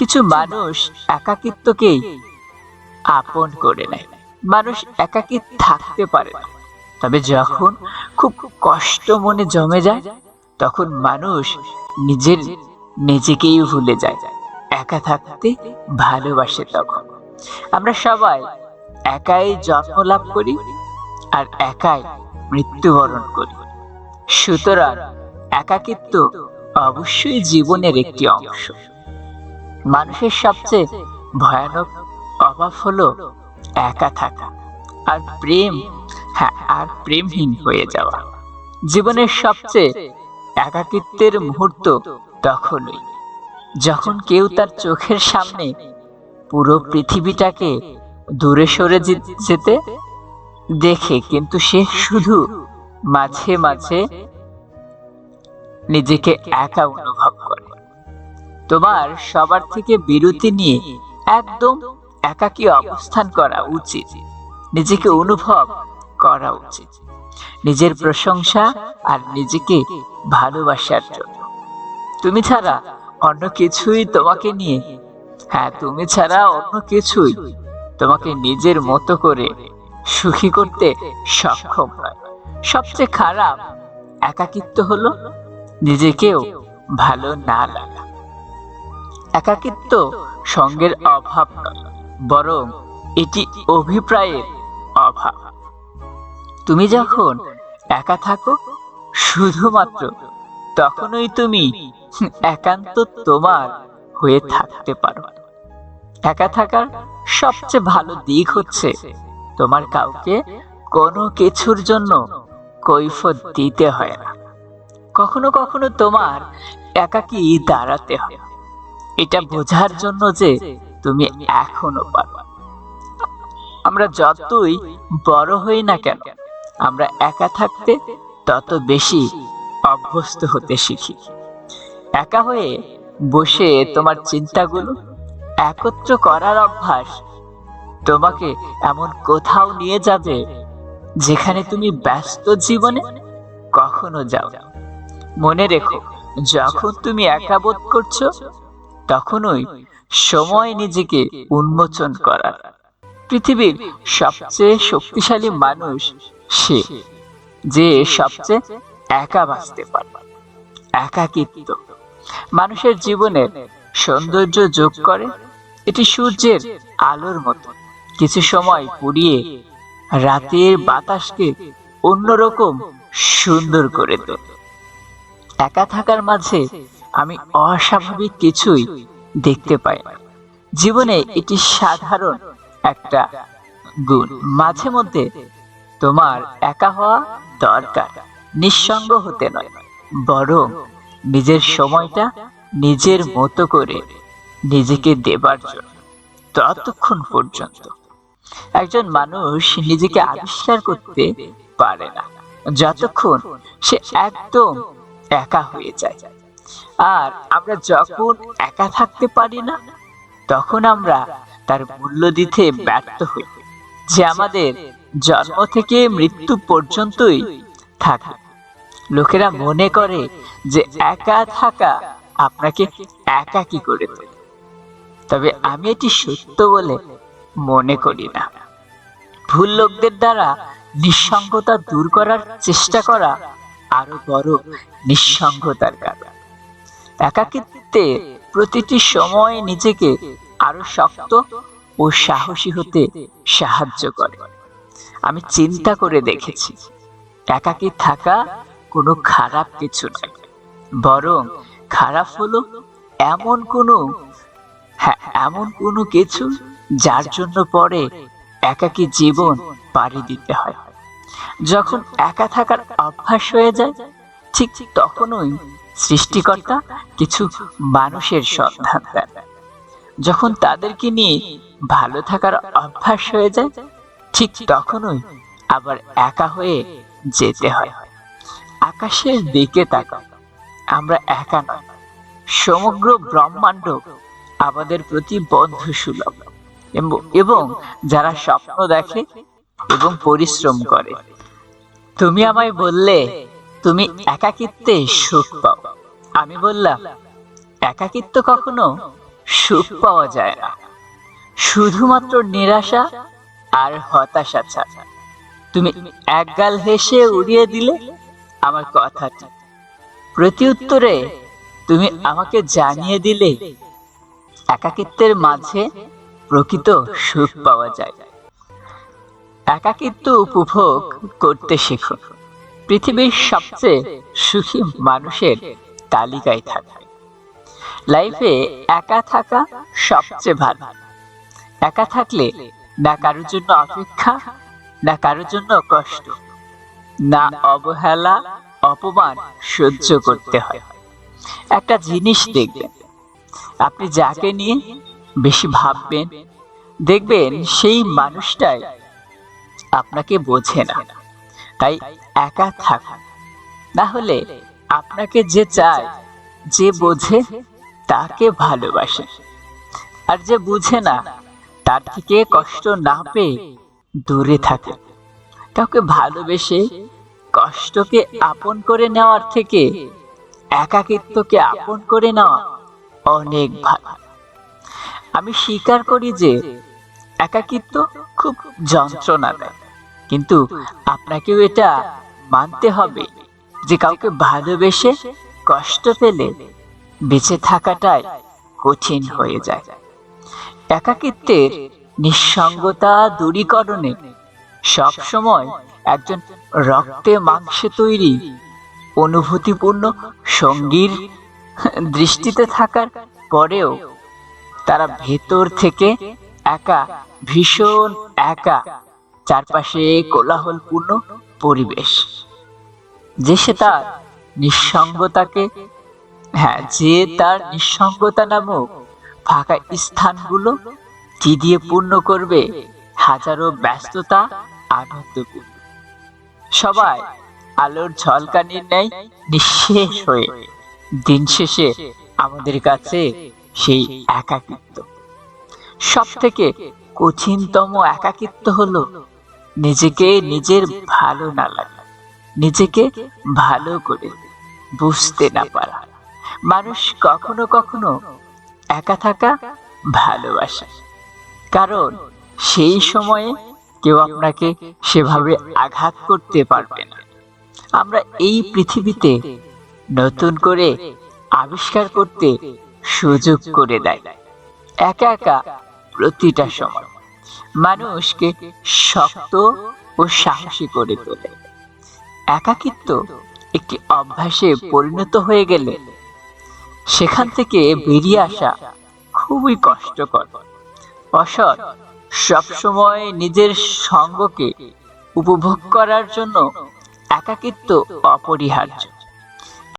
কিছু মানুষ একাকিত্বকেই আপন করে নেয়। মানুষ একাকী থাকতে পারে না। তবে যখন খুব কষ্ট মনে জমে যায়, তখন মানুষ নিজের, নিজেকেই ভুলে যায়। একা থাকতে ভালোবাসে তখন। আমরা সবাই একাই জন্ম লাভ করি আর একাই মৃত্যুবরণ করি। সুতরাং একাকিত্ব অবশ্যই জীবনের একটি অংশ। মানুষের সবচেয়ে ভয়ানক অভাব হলো একা থাকা আর প্রেম হ্যাঁ আর প্রেমহীন হয়ে যাওয়া। জীবনের সবচেয়ে একাকিত্বের মুহূর্ত তখনই, যখন কেউ তার চোখের সামনে পুরো পৃথিবীটাকে দূরে সরে যেতে দেখে, কিন্তু সে শুধু মাঝে মাঝে নিজেকে একা অনুভব তোমার সবার থেকে বিরতি নিয়ে একদম একাকী অবস্থান করা উচিত। নিজেকে অনুভব করা উচিত। নিজের প্রশংসা আর নিজেকে ভালোবাসার জন্য। তুমি ছাড়া অন্য কিছুই তোমাকে নিয়ে হ্যাঁ তুমি ছাড়া অন্য কিছুই তোমাকে নিজের মতো করে সুখী করতে সক্ষম নয়। সবচেয়ে খারাপ একাকিত্ব হলো নিজেকেও ভালো না লাগা। একাকিত্ব সঙ্গের অভাব, বরং এটি অভিপ্রায়ের অভাব। তুমি যখন একা থাকো, শুধুমাত্র তখনই তুমি একান্ত তোমার হয়ে থাকতে পারো। একা থাকার সবচেয়ে ভালো দিক হচ্ছে তোমার কাউকে কোনো কিছুর জন্য কৈফত দিতে হয় না। কখনো কখনো তোমার একাকি দাঁড়াতে হয়। এটা বোঝার জন্য যে তুমি এখনও পারো আমরা যতই বড় হই না কেন, আমরা একা থাকতে তত বেশি অভ্যস্ত হতে শিখি একা হয়ে বসে তোমার চিন্তাগুলো একত্র করার অভ্যাস তোমাকে এমন কোথাও নিয়ে যাবে যেখানে তুমি ব্যস্ত জীবনে কখনো যাও। মনে রেখো, যখন তুমি একা বোধ করছ তখনই সময় নিজেকে উন্মোচন করার। পৃথিবীর সবচেয়ে শক্তিশালী মানুষ সে, যে সবচেয়ে একা বাঁচতে পারে একাকিত্ব। মানুষের জীবনে সৌন্দর্য যোগ করে, এটি সূর্যের আলোর মতো। কিছু সময় পুড়িয়ে রাতের বাতাসকে অন্যরকম সুন্দর করে তোলে। একা থাকার মাঝে আমি অস্বাভাবিক কিছুই দেখতে পাই না। জীবনে এটি সাধারণ একটা গুণ। মাঝে মধ্যে তোমার একা হওয়া দরকার, নিঃসঙ্গ হতে নয়। বরং নিজের সময়টা নিজের মতো করে নিজেকে দেবার জন্য, ততক্ষণ পর্যন্ত। একজন মানুষ নিজেকে আবিষ্কার করতে পারে না, যতক্ষণ সে একদম একা হয়ে যায়। আর আমরা যখন একা থাকতে পারি না, তখন আমরা তার মূল্য দিতে ব্যর্থ হই, যে আমাদের জন্ম থেকে মৃত্যু পর্যন্তই থাকে। লোকেরা মনে করে যে একা থাকা আপনাকে একা কি করে তোলে তবে আমি এটি সত্য বলে মনে করি না। ভুল লোকদের দ্বারা নিঃসঙ্গতা দূর করার চেষ্টা করা আরও বড় নিঃসঙ্গতার কারণ একাকিত্বে প্রতিটি সময় নিজেকে আরও শক্ত ও সাহসী হতে সাহায্য করে। আমি চিন্তা করে দেখেছি, একাকী থাকা কোনো খারাপ কিছু নয়, বরং খারাপ হলো এমন কোনো হ্যাঁ এমন কোনো কিছু যার জন্য পরে একাকী জীবন পাড়ি দিতে হয়। যখন একা থাকার অভ্যাস হয়ে যায়, ঠিক ঠিক তখনই সৃষ্টিকর্তা কিছু মানুষের সন্ধান দেন যখন তাদেরকে নিয়ে ভালো থাকার অভ্যাস হয়ে যায়, ঠিক তখনই আবার একা হয়ে যেতে হয়। আকাশের দিকে তাকাও, আমরা একা নয় সমগ্র ব্রহ্মাণ্ড আমাদের প্রতি বন্ধু সুলভ এবং- যারা স্বপ্ন দেখে এবং পরিশ্রম করে। তুমি আমায় বললে, তুমি একাকিত্বে সুখ পাও। আমি বললাম, একাকিত্ব কখনো সুখ পাওয়া যায় না। শুধুমাত্র নিরাশা আর হতাশা ছাড়া। তুমি একগাল হেসে উড়িয়ে দিলে আমার কথাটি প্রতি উত্তরে তুমি আমাকে জানিয়ে দিলে, একাকিত্বের মাঝে প্রকৃত সুখ পাওয়া যায়। একাকিত্ব উপভোগ করতে শেখো। পৃথিবীর সবচেয়ে সুখী মানুষের তালিকায় থাকে। লাইফে একা থাকা সবচেয়ে ভালো। একা থাকলে না কারোর জন্য অপেক্ষা, না কারোর জন্য কষ্ট, না অবহেলা, অপমান সহ্য করতে হয়। একটা জিনিস দেখবেন, আপনি যাকে নিয়ে বেশি ভাববেন, দেখবেন সেই মানুষটাই আপনাকে বোঝে না। তাই একা থাকুন। না হলে আপনাকে যে চায়, যে বোঝে, তাকে ভালোবাসে। আর যে বুঝে না, তার থেকে কষ্ট না পেয়ে দূরে থাকে। কাউকে ভালোবেসে কষ্টকে আপন করে নেওয়ার থেকে, একাকিত্বকে আপন করে নেওয়া অনেক ভালো। আমি স্বীকার করি যে, একাকিত্ব খুব যন্ত্রণা দেয় কিন্তু আপনাকেও এটা মানতে হবে। যে কাউকে ভালোবেসে কষ্ট পেলে বেঁচে থাকাটাই কঠিন হয়ে যায়। একাকিত্বের নিঃসঙ্গতা দূরীকরণে সবসময় একজন রক্তে মাংসে তৈরি অনুভূতিপূর্ণ সঙ্গীর দৃষ্টিতে থাকার পরেও তারা ভেতর থেকে একা, ভীষণ একা, চারপাশে কোলাহলপূর্ণ পরিবেশ। যে সে তার নিঃসঙ্গতাকে হ্যাঁ যে তার নিঃসঙ্গতা নামক ফাঁকা স্থানগুলো কি দিয়ে পূর্ণ করবে হাজারো ব্যস্ততা আনন্দপূর্ণ। সবাই আলোর ঝলকানির ন্যায় নিঃশেষ হয়ে। দিন শেষে আমাদের কাছে সেই একাকিত্ব। সব থেকে কঠিনতম একাকিত্ব হলো নিজেকে নিজের ভালো না লাগা। নিজেকে ভালো করে বুঝতে না পারা। মানুষ কখনো কখনো একা থাকা ভালোবাসে। কারণ সেই সময়ে কেউ আপনাকে সেভাবে আঘাত করতে পারবে না। আমরা এই পৃথিবীতে নতুন করে আবিষ্কার করতে সুযোগ করে দেয়। একা একা প্রতিটা সময়। মানুষকে শক্ত ও সাহসী করে তোলে। একাকিত্ব একটি অভ্যাসে পরিণত হয়ে গেলে সেখান থেকে বেরিয়ে আসা খুবই কষ্টকর। অসৎ সবসময় নিজের সঙ্গকে উপভোগ করার জন্য একাকিত্ব অপরিহার্য।